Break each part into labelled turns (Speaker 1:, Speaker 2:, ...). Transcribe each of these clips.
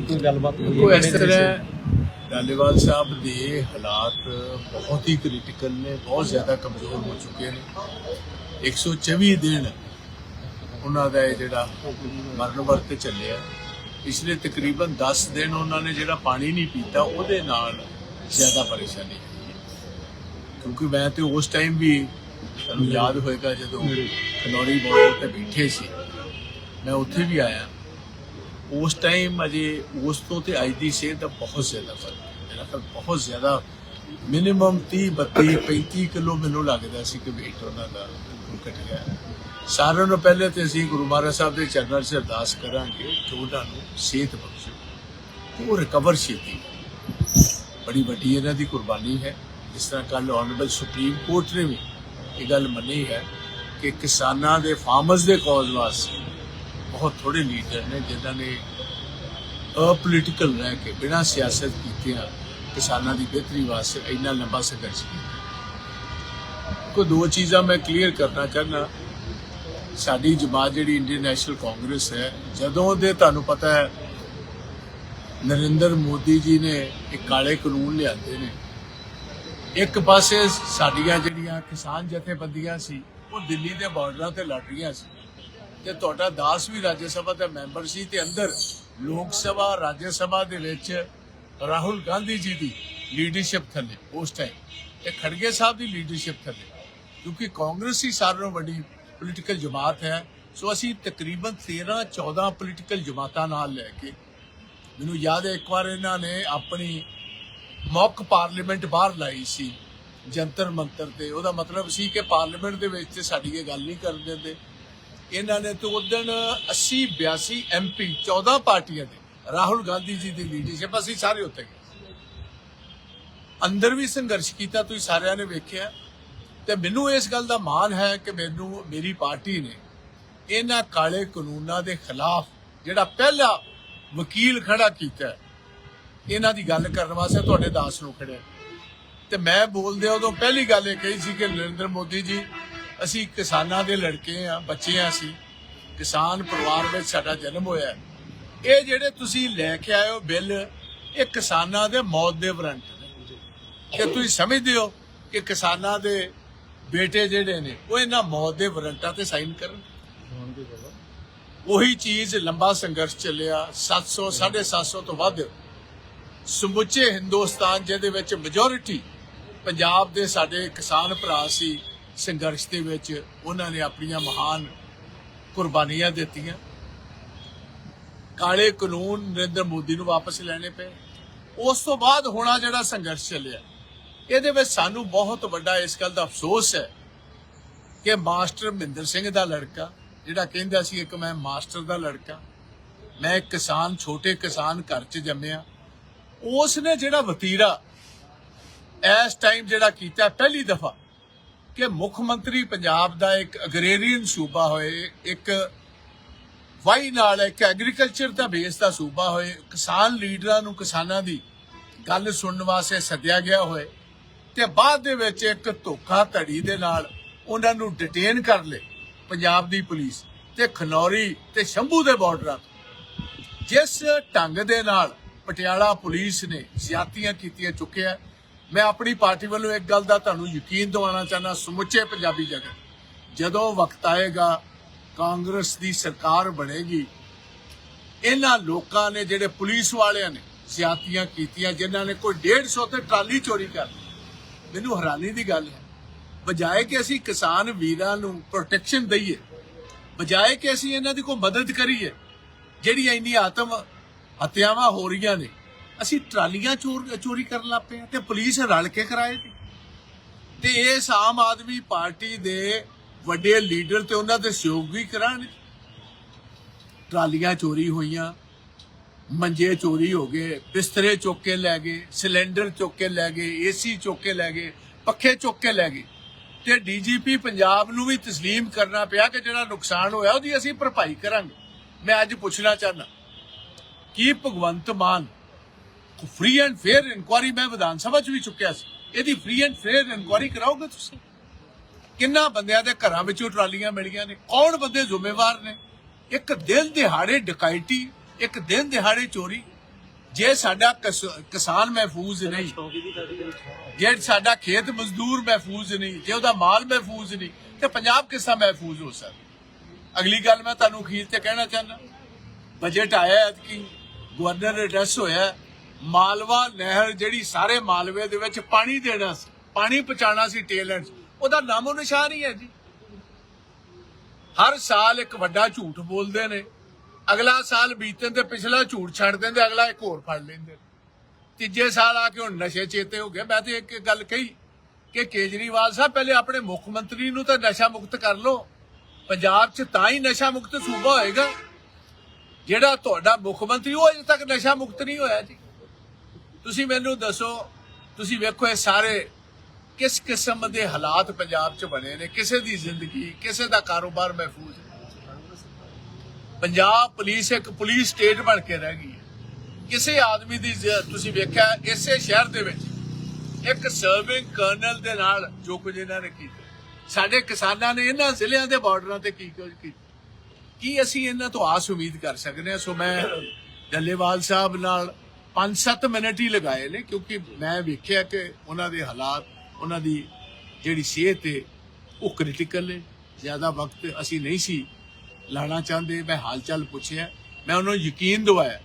Speaker 1: ਕੋਈ ਗੱਲਬਾਤ ਹੋਈ
Speaker 2: ਕੋਈ ਇਸ ਤਰ੍ਹਾਂ ਡਾਲੇਵਾਲ ਸਾਹਿਬ ਦੇ ਹਾਲਾਤ ਬਹੁਤ ਹੀ ਕ੍ਰਿਟੀਕਲ ਨੇ ਬਹੁਤ ਜ਼ਿਆਦਾ ਕਮਜ਼ੋਰ ਹੋ ਚੁੱਕੇ ਨੇ। 124 ਦਿਨ ਉਹਨਾਂ ਦਾ ਇਹ ਜਿਹੜਾ ਮਰਨ ਵਰਤ ਚੱਲਿਆ। ਪਿਛਲੇ ਤਕਰੀਬਨ 10 ਦਿਨ ਉਹਨਾਂ ਨੇ ਜਿਹੜਾ ਪਾਣੀ ਨਹੀਂ ਪੀਤਾ ਉਹਦੇ ਨਾਲ ਜ਼ਿਆਦਾ ਪਰੇਸ਼ਾਨੀ। ਕਿਉਂਕਿ ਮੈਂ ਤੇ ਉਸ ਟਾਈਮ ਵੀ ਤੁਹਾਨੂੰ ਯਾਦ ਹੋਏਗਾ ਜਦੋਂ ਖਨੌਰੀ ਬਾਰਡਰ ਤੇ ਬੈਠੇ ਸੀ। ਮੈਂ ਉੱਥੇ ਵੀ ਆਇਆ। ਉਸ ਟਾਈਮ ਅਜੇ ਉਸ ਤੋਂ ਤੇ ਅੱਜ ਦੀ ਸਿਹਤ ਦਾ ਬਹੁਤ ਜ਼ਿਆਦਾ ਫ਼ਰਕ ਹੈ। ਮੇਰਾ ਖਿਆਲ ਬਹੁਤ ਜ਼ਿਆਦਾ ਮਿਨੀਮਮ 30 32 35 ਕਿਲੋ ਮੈਨੂੰ ਲੱਗਦਾ ਸੀ ਕਿ weight ਉਹਨਾਂ ਦਾ ਘਟ ਗਿਆ ਸਾਰਿਆਂ ਨੂੰ ਪਹਿਲੇ ਤੇ ਅਸੀਂ ਗੁਰੂ ਮਹਾਰਾਜ ਸਾਹਿਬ ਦੇ ਚਰਨਾਂ 'ਚ ਅਰਦਾਸ ਕਰਾਂਗੇ ਕਿ ਉਹਨਾਂ ਨੂੰ ਸਿਹਤ ਬਖਸ਼ੋ ਉਹ ਰਿਕਵਰ ਛੇਤੀ ਬੜੀ ਵੱਡੀ ਇਹਨਾਂ ਦੀ ਕੁਰਬਾਨੀ ਹੈ। ਜਿਸ ਤਰ੍ਹਾਂ ਕੱਲ ਆਨਰੇਬਲ ਸੁਪਰੀਮ ਕੋਰਟ ਨੇ ਵੀ ਇਹ ਗੱਲ ਮੰਨੀ ਹੈ ਕਿ ਕਿਸਾਨਾਂ ਦੇ ਫਾਰਮਰਸ ਦੇ ਕਾਜ਼ ਵਾਸਤੇ ਬਹੁਤ ਥੋੜੇ ਲੀਡਰ ਨੇ ਜਿਨ੍ਹਾਂ ਨੇ ਅਪੋਲੀਟੀਕਲ ਰਹਿ ਕੇ ਬਿਨਾਂ ਸਿਆਸਤ ਕੀਤਿਆਂ ਕਿਸਾਨਾਂ ਦੀ ਬਿਹਤਰੀ ਵਾਸਤੇ ਇੰਨਾ ਲੰਬਾ ਸੰਘਰਸ਼ ਕੀਤਾ। ਕੋ ਦੋ ਚੀਜ਼ਾਂ ਮੈਂ ਕਲੀਅਰ ਕਰਨਾ ਚਾਹਨਾ ਸਾਡੀ ਜਮਾਤ ਜਿਹੜੀ ਇੰਡੀਅਨ ਨੈਸ਼ਨਲ ਕਾਂਗਰਸ ਹੈ, ਜਦੋਂ ਦੇ ਤੁਹਾਨੂੰ ਪਤਾ ਹੈ, ਨਰਿੰਦਰ ਮੋਦੀ ਜੀ ਨੇ ਇਹ ਕਾਲੇ ਕਾਨੂੰਨ ਲਿਆਂਦੇ ਨੇ। ਇੱਕ ਪਾਸੇ ਸਾਡੀਆਂ ਜਿਹੜੀਆਂ ਕਿਸਾਨ ਜਥੇਬੰਦੀਆਂ ਸੀ, ਉਹ ਦਿੱਲੀ ਦੇ ਬਾਰਡਰਾਂ ਤੇ ਲੜ ਰਹੀਆਂ ਸੀ। ਤੇ ਤੁਹਾਡਾ ਦਾਸ ਵੀ ਰਾਜ ਸਭਾ ਦਾ ਮੈਂਬਰ ਸੀ ਤੇ ਅੰਦਰ ਲੋਕ ਸਭਾ, ਰਾਜ ਸਭਾ ਦੇ ਵਿੱਚ ਰਾਹੁਲ ਗਾਂਧੀ ਜੀ ਦੀ ਲੀਡਰਸ਼ਿਪ ਥੱਲੇ, ਉਸ ਟਾਈਮ ਤੇ ਖੜਗੇ ਸਾਹਿਬ ਦੀ ਲੀਡਰਸ਼ਿਪ ਥੱਲੇ, ਕਿਉਂਕਿ ਕਾਂਗਰਸ ਹੀ ਸਾਰਿਆਂ ਨਾਲੋਂ ਵੱਡੀ ਪੋਲੀਟੀਕਲ ਜਮਾਤ ਹੈ। ਸੋ ਅਸੀਂ ਤਕਰੀਬਨ 13 14 ਪੋਲੀਟੀਕਲ ਜਮਾਤਾਂ ਨਾਲ ਲੈ ਕੇ, ਮੈਨੂੰ ਯਾਦ ਹੈ ਇੱਕ ਵਾਰ ਇਹਨਾਂ ਨੇ ਆਪਣੀ ਮੌਕ ਪਾਰਲੀਮੈਂਟ ਬਾਹਰ ਲਾਈ ਸੀ ਜੰਤਰ ਮੰਤਰ ਤੇ, ਉਹਦਾ ਮਤਲਬ ਸੀ ਕਿ ਪਾਰਲੀਮੈਂਟ ਦੇ ਵਿੱਚ ਤੇ ਸਾਡੀ ਇਹ ਗੱਲ ਨਹੀਂ ਕਰਨ ਦਿੰਦੇ। ਇਹਨਾਂ ਨੇ ਤੇ ਉਦਣ 80 82 ਐਮਪੀ 14 ਪਾਰਟੀਆਂ ਦੇ, ਰਾਹੁਲ ਗਾਂਧੀ ਜੀ ਦੀ ਲੀਡਰਸ਼ਿਪ ਅਸੀਂ ਸਾਰੇ ਉੱਤੇ ਗਏ। ਅੰਦਰ ਵੀ ਸੰਘਰਸ਼ ਕੀਤਾ, ਤੁਸੀਂ ਸਾਰਿਆਂ ਨੇ ਵੇਖਿਆ। ਤੇ ਮੈਨੂੰ ਇਸ ਗੱਲ ਦਾ ਮਾਣ ਹੈ ਕਿ ਮੈਨੂੰ, ਮੇਰੀ ਪਾਰਟੀ ਨੇ ਇਹਨਾਂ ਕਾਲੇ ਕਾਨੂੰਨਾਂ ਦੇ ਖਿਲਾਫ ਜਿਹੜਾ ਪਹਿਲਾ ਵਕੀਲ ਖੜਾ ਕੀਤਾ ਇਹਨਾਂ ਦੀ ਗੱਲ ਕਰਨ ਵਾਸਤੇ ਤੁਹਾਡੇ ਦਾਸ ਨੂੰ ਖੜਿਆ। ਤੇ ਮੈਂ ਬੋਲਦੇ ਉਦੋਂ ਪਹਿਲੀ ਗੱਲ ਇਹ ਕਹੀ ਸੀ ਕਿ ਨਰਿੰਦਰ ਮੋਦੀ ਜੀ ਅਸੀਂ ਕਿਸਾਨਾਂ ਦੇ ਲੜਕੇ ਆ, ਬੱਚੇ ਆ ਅਸੀਂ। ਕਿਸਾਨ ਪਰਿਵਾਰ ਵਿੱਚ ਸਾਡਾ ਜਨਮ ਹੋਇਆ। ਇਹ ਜਿਹੜੇ ਤੁਸੀਂ ਲੈ ਕੇ ਆਏ ਹੋ ਬਿੱਲ, ਇਹ ਕਿਸਾਨਾਂ ਦੇ ਮੌਤ ਦੇ ਵਾਰੰਟ ਨੇ। ਕਿ ਤੁਸੀਂ ਸਮਝਦੇ ਹੋ ਕਿ ਕਿਸਾਨਾਂ ਦੇ ਬੇਟੇ ਜਿਹੜੇ ਨੇ, ਉਹ ਇਹਨਾਂ ਮੌਤ ਦੇ ਵਾਰੰਟਾਂ ਤੇ ਸਾਈਨ ਕਰਨ? ਉਹੀ ਚੀਜ਼ ਲੰਬਾ ਸੰਘਰਸ਼ ਚੱਲਿਆ 700 750 ਤੋਂ ਵੱਧ। ਸਮੁੱਚੇ ਹਿੰਦੁਸਤਾਨ, ਜਿਹਦੇ ਵਿੱਚ ਮੈਜੋਰਿਟੀ ਪੰਜਾਬ ਦੇ ਸਾਡੇ ਕਿਸਾਨ ਭਰਾ ਸੀ ਸੰਘਰਸ਼ ਦੇ ਵਿੱਚ ਉਹਨਾਂ ਨੇ ਆਪਣੀਆਂ ਮਹਾਨ ਕੁਰਬਾਨੀਆਂ ਦਿੱਤੀਆਂ। ਕਾਲੇ ਕਾਨੂੰਨ ਨਰਿੰਦਰ ਮੋਦੀ ਨੂੰ ਵਾਪਸ ਲੈਣੇ ਪਏ। ਉਸ ਤੋਂ ਬਾਅਦ ਹੋਣਾ ਜਿਹੜਾ ਸੰਘਰਸ਼ ਚੱਲਿਆ, ਇਹਦੇ ਵਿੱਚ ਸਾਨੂੰ ਬਹੁਤ ਵੱਡਾ ਇਸ ਗੱਲ ਦਾ ਅਫਸੋਸ ਹੈ ਕਿ ਮਾਸਟਰ ਮਹਿੰਦਰ ਸਿੰਘ ਦਾ ਲੜਕਾ, ਜਿਹੜਾ ਕਹਿੰਦਾ ਸੀ ਇੱਕ ਮੈਂ ਮਾਸਟਰ ਦਾ ਲੜਕਾ, ਮੈਂ ਕਿਸਾਨ, ਛੋਟੇ ਕਿਸਾਨ ਘਰ 'ਚ ਜੰਮਿਆ। ਉਸ ਨੇ ਜਿਹੜਾ ਵਤੀਰਾ ਇਸ ਟਾਈਮ ਜਿਹੜਾ ਕੀਤਾ, ਪਹਿਲੀ ਦਫਾ ਕਿ ਮੁੱਖ ਮੰਤਰੀ ਪੰਜਾਬ ਦਾ ਇੱਕ ਅਗਰੇਰੀਅਨ ਸੂਬਾ ਹੋਏ, ਇੱਕ ਵਾਈ ਨਾਲ ਇੱਕ ਐਗਰੀਕਲਚਰ ਦਾ ਬੇਸ ਦਾ ਸੂਬਾ ਹੋਏ, ਕਿਸਾਨ ਲੀਡਰਾਂ ਨੂੰ ਕਿਸਾਨਾਂ ਦੀ ਗੱਲ ਸੁਣਨ ਵਾਸਤੇ ਸੱਦਿਆ ਗਿਆ ਹੋਏ ਤੇ ਬਾਅਦ ਦੇ ਵਿੱਚ ਇੱਕ ਧੋਖਾ ਧੜੀ ਦੇ ਨਾਲ ਉਹਨਾਂ ਨੂੰ ਡਿਟੇਨ ਕਰ ਲੇ ਪੰਜਾਬ ਦੀ ਪੁਲਿਸ ਤੇ ਖਨੌਰੀ ਤੇ ਸ਼ੰਭੂ ਦੇ ਬਾਰਡਰਾਂ ਤੋਂ। ਜਿਸ ਢੰਗ ਦੇ ਨਾਲ ਪਟਿਆਲਾ ਪੁਲਿਸ ਨੇ ਜ਼ਿਆਤੀਆਂ ਕੀਤੀਆਂ ਚੁੱਕਿਆ ਮੈਂ ਆਪਣੀ ਪਾਰਟੀ ਵੱਲੋਂ ਇੱਕ ਗੱਲ ਦਾ ਤੁਹਾਨੂੰ ਯਕੀਨ ਦਿਵਾਉਣਾ ਚਾਹੁੰਦਾ, ਸਮੁੱਚੇ ਪੰਜਾਬੀ ਜਗਤ। ਜਦੋਂ ਵਕਤ ਆਏਗਾ, ਕਾਂਗਰਸ ਦੀ ਸਰਕਾਰ ਬਣੇਗੀ। ਇਹਨਾਂ ਲੋਕਾਂ ਨੇ ਜਿਹੜੇ ਪੁਲਿਸ ਵਾਲਿਆਂ ਨੇ ਸਿਆਤੀਆਂ ਕੀਤੀਆਂ, ਜਿਨ੍ਹਾਂ ਨੇ ਕੋਈ 150 ਤੇ ਟਰਾਲੀ ਚੋਰੀ ਕਰ ਲਈ। ਮੈਨੂੰ ਹੈਰਾਨੀ ਦੀ ਗੱਲ ਹੈ, ਬਜਾਏ ਕਿ ਅਸੀਂ ਕਿਸਾਨ ਵੀਰਾਂ ਨੂੰ ਪ੍ਰੋਟੈਕਸ਼ਨ ਦਈਏ, ਬਜਾਏ ਕਿ ਅਸੀਂ ਇਹਨਾਂ ਦੀ ਕੋਈ ਮਦਦ ਕਰੀਏ, ਜਿਹੜੀਆਂ ਇੰਨੀ ਆਤਮ ਹੱਤਿਆਵਾਂ ਹੋ ਰਹੀਆਂ ਨੇ ਅਸੀਂ ਟਰਾਲੀਆਂ ਚੋਰ ਚੋਰੀ ਕਰਨ ਲੱਗ ਪਏ ਤੇ ਪੁਲਿਸ ਰਲ ਕੇ ਕਰਾਏ ਜੀ ਤੇ ਇਸ ਆਮ ਆਦਮੀ ਪਾਰਟੀ ਦੇ ਵੱਡੇ ਲੀਡਰ ਤੇ ਉਹਨਾਂ ਦੇ ਸਹਿਯੋਗ ਵੀ ਕਰਾਣ ਟਰਾਲੀਆਂ ਚੋਰੀ ਹੋਈਆਂ, ਮੰਜੇ ਚੋਰੀ ਹੋ ਗਏ, ਬਿਸਤਰੇ ਚੁੱਕ ਕੇ ਲੈ ਗਏ, ਸਿਲੰਡਰ ਚੁੱਕ ਕੇ ਲੈ ਗਏ ਏਸੀ ਚੁੱਕ ਕੇ ਲੈ ਗਏ, ਪੱਖੇ ਚੁੱਕ ਕੇ ਲੈ ਗਏ। ਤੇ ਡੀਜੀਪੀ ਪੰਜਾਬ ਨੂੰ ਵੀ ਤਸਲੀਮ ਕਰਨਾ ਪਿਆ ਕਿ ਜਿਹੜਾ ਨੁਕਸਾਨ ਹੋਇਆ ਉਹਦੀ ਅਸੀਂ ਭਰਪਾਈ ਕਰਾਂਗੇ। ਮੈਂ ਅੱਜ ਪੁੱਛਣਾ ਚਾਹਨਾ ਕੀ Bhagwant Mann free and fair inquiry ਮੈਂ ਵਿਧਾਨ ਸਭਾ 'ਚ ਵੀ ਚੁੱਕਿਆ ਸੀ। ਇਹਦੀ ਫ੍ਰੀ ਐਂਡ ਫੇਅਰ ਇਨਕੁਆਰੀ ਕਰਾਓਗੇ ਤੁਸੀਂ? ਕਿੰਨਾ ਬੰਦਿਆਂ ਦੇ ਘਰਾਂ ਵਿੱਚੋਂ ਟਰਾਲੀਆਂ ਮਿਲੀਆਂ ਨੇ? ਕੌਣ ਬੰਦੇ ਜ਼ਿੰਮੇਵਾਰ ਨੇ? ਇੱਕ ਦਿਨ ਦਿਹਾੜੇ ਡਕੈਤੀ, ਇੱਕ ਦਿਨ ਦਿਹਾੜੇ ਚੋਰੀ। ਜੇ ਸਾਡਾ ਕਿਸਾਨ ਮਹਿਫੂਜ਼ ਨਹੀਂ, ਜੇ ਸਾਡਾ ਖੇਤ ਮਜ਼ਦੂਰ ਮਹਿਫੂਜ਼ ਨਹੀਂ, ਜੇ ਉਹਦਾ ਮਾਲ ਮਹਿਫੂਜ਼ ਨਹੀਂ, ਤੇ ਪੰਜਾਬ ਕਿਸ ਤਰ੍ਹਾਂ ਮਹਿਫੂਜ਼ ਹੋ ਸਕਦਾ? ਅਗਲੀ ਗੱਲ ਮੈਂ ਤੁਹਾਨੂੰ ਅਖੀਰ ਤੇ ਕਹਿਣਾ ਚਾਹੁੰਦਾ। ਬਜਟ ਆਇਆ ਕਿ ਗਵਰਨਰ ਐਡਰੈਸ ਹੋਇਆ। ਮਾਲਵਾ ਨਹਿਰ ਜਿਹੜੀ ਸਾਰੇ ਮਾਲਵੇ ਦੇ ਵਿੱਚ ਪਾਣੀ ਦੇਣਾ ਸੀ, ਪਾਣੀ ਪਹੁੰਚਾਉਣਾ ਸੀ ਟੇਲੈਂਟ ਉਹਦਾ ਨਾਮੋ ਨਿਸ਼ਾਨ ਹੀ ਹੈ ਜੀ। ਹਰ ਸਾਲ ਇੱਕ ਵੱਡਾ ਝੂਠ ਬੋਲਦੇ ਨੇ। ਅਗਲਾ ਸਾਲ ਬੀਤਣ ਤੇ ਪਿਛਲਾ ਝੂਠ ਛੱਡ ਦਿੰਦੇ, ਅਗਲਾ ਇੱਕ ਹੋਰ ਫੜ ਲੈਂਦੇ ਤੀਜੇ ਸਾਲ ਆ ਕੇ ਹੁਣ ਨਸ਼ੇ ਚੇਤੇ ਹੋ ਗਏ। ਮੈਂ ਤੇ ਇੱਕ ਗੱਲ ਕਹੀ ਕਿ ਕੇਜਰੀਵਾਲ ਸਾਹਿਬ, ਪਹਿਲੇ ਆਪਣੇ ਮੁੱਖ ਮੰਤਰੀ ਨੂੰ ਤਾਂ ਨਸ਼ਾ ਮੁਕਤ ਕਰ ਲਓ। ਪੰਜਾਬ 'ਚ ਤਾਂ ਹੀ ਨਸ਼ਾ ਮੁਕਤ ਸੂਬਾ ਹੋਏਗਾ। ਜਿਹੜਾ ਤੁਹਾਡਾ ਮੁੱਖ ਮੰਤਰੀ, ਉਹ ਅਜੇ ਤੱਕ ਨਸ਼ਾ ਮੁਕਤ ਨਹੀਂ ਹੋਇਆ ਜੀ। ਤੁਸੀਂ ਮੈਨੂੰ ਦੱਸੋ, ਤੁਸੀਂ ਵੇਖੋ ਇਹ ਸਾਰੇ ਕਿਸ ਕਿਸਮ ਦੇ ਹਾਲਾਤ ਪੰਜਾਬ 'ਚ ਬਣੇ ਨੇ, ਕਿਸੇ ਦੀ ਜ਼ਿੰਦਗੀ, ਕਿਸੇ ਦਾ ਕਾਰੋਬਾਰ ਮਹਿਫੂਜ਼ ਪੰਜਾਬ ਪੁਲਿਸ ਇੱਕ ਪੁਲਿਸ ਸਟੇਟ ਬਣ ਕੇ ਰਹਿ ਗਈ ਹੈ। ਕਿਸੇ ਆਦਮੀ ਦੀ ਤੁਸੀਂ ਵੇਖਿਆ ਇਸੇ ਸ਼ਹਿਰ ਦੇ ਵਿੱਚ ਇੱਕ ਸਰਵਿੰਗ ਕਰਨਲ ਦੇ ਨਾਲ ਜੋ ਕੁਝ ਇਹਨਾਂ ਨੇ ਕੀਤਾ। ਸਾਡੇ ਕਿਸਾਨਾਂ ਨੇ ਇਹਨਾਂ ਜ਼ਿਲ੍ਹਿਆਂ ਦੇ ਬਾਰਡਰਾਂ ਤੇ ਕੀ ਕੁਝ ਕੀਤਾ। ਕੀ ਅਸੀਂ ਇਹਨਾਂ ਤੋਂ ਆਸ ਉਮੀਦ ਕਰ ਸਕਦੇ ਹਾਂ? ਸੋ ਮੈਂ ਡੱਲੇਵਾਲ ਸਾਹਿਬ ਨਾਲ 5-7 ਮਿੰਟ ਹੀ ਲਗਾਏ ਨੇ, ਕਿਉਂਕਿ ਮੈਂ ਵੇਖਿਆ ਕਿ ਉਹਨਾਂ ਦੇ ਹਾਲਾਤ, ਉਹਨਾਂ ਦੀ ਜਿਹੜੀ ਸਿਹਤ ਹੈ ਉਹ ਕ੍ਰਿਟੀਕਲ ਨੇ ਜ਼ਿਆਦਾ ਵਕਤ ਅਸੀਂ ਨਹੀਂ ਸੀ ਲਾਣਾ ਚਾਹੁੰਦੇ। ਮੈਂ ਹਾਲ ਚਾਲ ਪੁੱਛਿਆ। ਮੈਂ ਉਹਨਾਂ ਨੂੰ ਯਕੀਨ ਦਿਵਾਇਆ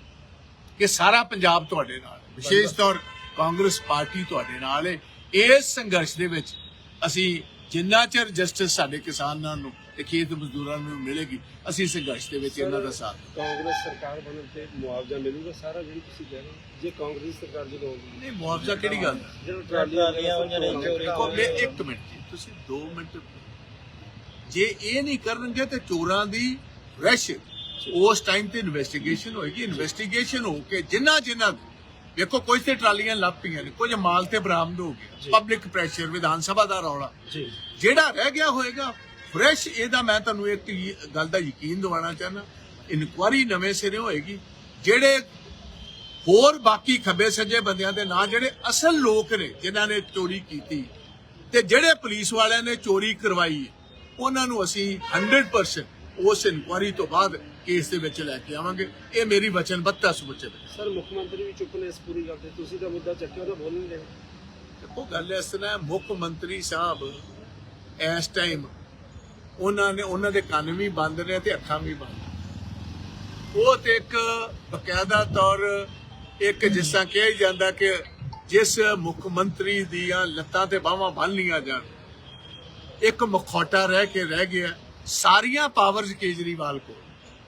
Speaker 2: ਕਿ ਸਾਰਾ ਪੰਜਾਬ ਤੁਹਾਡੇ ਨਾਲ ਹੈ ਵਿਸ਼ੇਸ਼ ਤੌਰ ਕਾਂਗਰਸ ਪਾਰਟੀ ਤੁਹਾਡੇ ਨਾਲ ਹੈ ਇਸ ਸੰਘਰਸ਼ ਦੇ ਵਿੱਚ ਅਸੀਂ ਜਿੰਨਾ ਚਿਰ ਜਸਟਿਸ ਸਾਡੇ ਕਿਸਾਨਾਂ ਨੂੰ ਤੇ ਖੇਤ ਮਜ਼ਦੂਰਾਂ ਨੂੰ ਮਿਲੇਗੀ ਅਸੀਂ ਸੰਘਰਸ਼ ਦੇ ਵਿੱਚ ਇਹਨਾਂ ਦਾ ਸਾਥ
Speaker 1: ਕਾਂਗਰਸ ਸਰਕਾਰ ਬਣਨ ਤੇ ਮੁਆਵਜ਼ਾ ਮਿਲੂਗਾ? ਸਾਰਾ ਜਿਹੜੀ ਤੁਸੀਂ ਕਹਿ ਰਹੇ ਹੋ ਜੇ ਕਾਂਗਰਸ ਸਰਕਾਰ ਜਦੋਂ ਆਉਂਦੀ
Speaker 2: ਨਹੀਂ ਮੁਆਵਜ਼ਾ ਕਿਹੜੀ ਗੱਲ?
Speaker 1: ਜਿਹੜਾ ਟਰਾਲੀਆਂ ਹੋਈਆਂ ਨੇ ਚੋਰੀ
Speaker 2: ਇੱਕ ਮਿੰਟ ਜੀ ਤੁਸੀਂ 2 ਮਿੰਟ। ਜੇ ਇਹ ਨਹੀਂ ਕਰਨਗੇ ਤੇ ਚੋਰਾਂ ਦੀ ਰਸ਼ ਉਸ ਟਾਈਮ ਤੇ ਇਨਵੈਸਟੀਗੇਸ਼ਨ ਹੋਏਗੀ। ਇਨਵੈਸਟੀਗੇਸ਼ਨ ਹੋ ਕੇ ਜਿੰਨਾ ਜਿੰਨਾ ਵੇਖੋ ਕੁਝ ਤੇ ਟਰਾਲੀਆਂ ਲੱਭ ਪਈਆਂ ਨੇ ਕੁਝ ਮਾਲ ਤੇ ਬਰਾਮਦ ਹੋ ਗਿਆ ਪਬਲਿਕ ਪ੍ਰੈਸ਼ਰ ਵਿਧਾਨ ਸਭਾ ਦਾ ਰੌਲਾ। ਜਿਹੜਾ ਰਹਿ ਗਿਆ ਹੋਏਗਾ ਫਰੈਸ਼ ਇਹਦਾ ਮੈਂ ਤੁਹਾਨੂੰ ਇੱਕ ਗੱਲ ਦਾ ਯਕੀਨ ਦਿਵਾਉਣਾ ਚਾਹੁੰਦਾ। ਇਨਕੁਆਰੀ ਨਵੇਂ ਸਿਰੇ ਹੋਏਗੀ। ਜਿਹੜੇ ਹੋਰ ਬਾਕੀ ਖੱਬੇ ਸੱਜੇ ਬੰਦਿਆਂ ਦੇ ਨਾਂ ਜਿਹੜੇ ਅਸਲ ਲੋਕ ਨੇ ਜਿਨ੍ਹਾਂ ਨੇ ਚੋਰੀ ਕੀਤੀ ਤੇ ਜਿਹੜੇ ਪੁਲਿਸ ਵਾਲਿਆਂ ਨੇ ਚੋਰੀ ਕਰਵਾਈ ਉਹਨਾਂ ਨੂੰ ਅਸੀਂ 100% ਉਸ ਇਨਕੁਆਰੀ ਤੋਂ ਬਾਅਦ ਕੇਸ ਦੇ ਵਿੱਚ ਲੈ ਕੇ ਆਵਾਂਗੇ। ਇਹ ਮੇਰੀ ਵਚਨਬੱਧਤਾ ਸਮੁੱਚੇ ਵਿੱਚ
Speaker 1: ਸਰ ਮੁੱਖ ਮੰਤਰੀ ਵੀ ਚੁੱਪ ਨੇ ਇਸ ਪੂਰੀ ਗੱਲ ਤੇ। ਤੁਸੀਂ ਤਾਂ ਮੁੱਦਾ ਚੱਕਿਆ ਉਹਦਾ ਬੋਲ ਨਹੀਂ ਰਹੇ।
Speaker 2: ਦੇਖੋ ਗੱਲ ਇਸ ਤਰ੍ਹਾਂ ਮੁੱਖ ਮੰਤਰੀ ਸਾਹਿਬ ਇਸ ਟਾਈਮ ਉਹਨਾਂ ਨੇ ਉਹਨਾਂ ਦੇ ਕੰਨ ਵੀ ਬੰਦ ਨੇ ਤੇ ਅੱਖਾਂ ਵੀ ਬੰਦ ਉਹ ਤੇ ਇੱਕ ਬਕਾਇਦਾ ਤੌਰ ਇੱਕ ਜਿਸ ਤਰ੍ਹਾਂ ਕਿਹਾ ਜਾਂਦਾ ਕਿ ਜਿਸ ਮੁੱਖ ਮੰਤਰੀ ਦੀਆਂ ਲੱਤਾਂ ਤੇ ਬਾਹਾਂ ਬੰਨ ਲੀਆਂ ਜਾਣ ਇੱਕ ਮਖੌਟਾ ਰਹਿ ਕੇ ਰਹਿ ਗਿਆ। ਸਾਰੀਆਂ ਪਾਵਰਸ ਕੇਜਰੀਵਾਲ ਕੋਲ।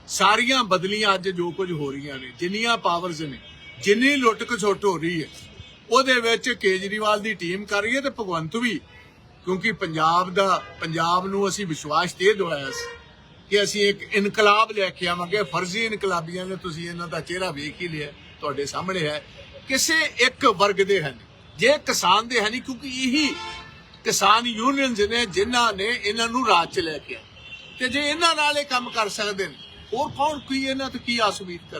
Speaker 2: ਸਾਰੀਆਂ ਬਦਲੀਆਂ ਅੱਜ ਜੋ ਕੁਝ ਹੋ ਰਹੀਆਂ ਨੇ, ਜਿੰਨੀਆਂ ਪਾਵਰਸ ਨੇ, ਜਿੰਨੀ ਲੁੱਟ ਖਸੁੱਟ ਹੋ ਰਹੀ ਹੈ, ਉਹਦੇ ਵਿੱਚ ਕੇਜਰੀਵਾਲ ਦੀ ਟੀਮ ਕਰ ਰਹੀ ਹੈ ਤੇ ਭਗਵੰਤ ਵੀ, ਕਿਉਂਕਿ ਪੰਜਾਬ ਦਾ, ਪੰਜਾਬ ਨੂੰ ਅਸੀਂ ਵਿਸ਼ਵਾਸ ਤੇ ਦਵਾਇਆ ਸੀ ਕਿ ਅਸੀਂ ਇੱਕ ਇਨਕਲਾਬ ਲੈ ਕੇ ਆਵਾਂਗੇ, ਫਰਜ਼ੀ ਇਨਕਲਾਬੀਆਂ ਨੇ, ਤੁਸੀਂ ਇਹਨਾਂ ਦਾ ਚਿਹਰਾ ਵੇਖ ਹੀ ਲਿਆ, ਤੁਹਾਡੇ ਸਾਹਮਣੇ ਹੈ। ਕਿਸੇ ਇੱਕ ਵਰਗ ਦੇ ਹਨ ਜੇ ਕਿਸਾਨ ਦੇ ਹਨ ਕਿਉਂਕਿ ਇਹੀ ਕਿਸਾਨ ਯੂਨੀਅਨਸ ਨੇ, ਜਿਨ੍ਹਾਂ ਨੇ ਇਹਨਾਂ ਨੂੰ ਰਾਜ ਚ ਲੈ ਕੇ ਆਏ। ਤੇ ਜੇ ਇਹਨਾਂ ਨਾਲ ਇਹ ਕੰਮ ਕਰ ਸਕਦੇ ਨੇ, ਹੋਰ ਕੌਣ ਕੀ ਇਹਨਾਂ ਤੋਂ ਕੀ ਆਸ ਉਮੀਦ ਕਰ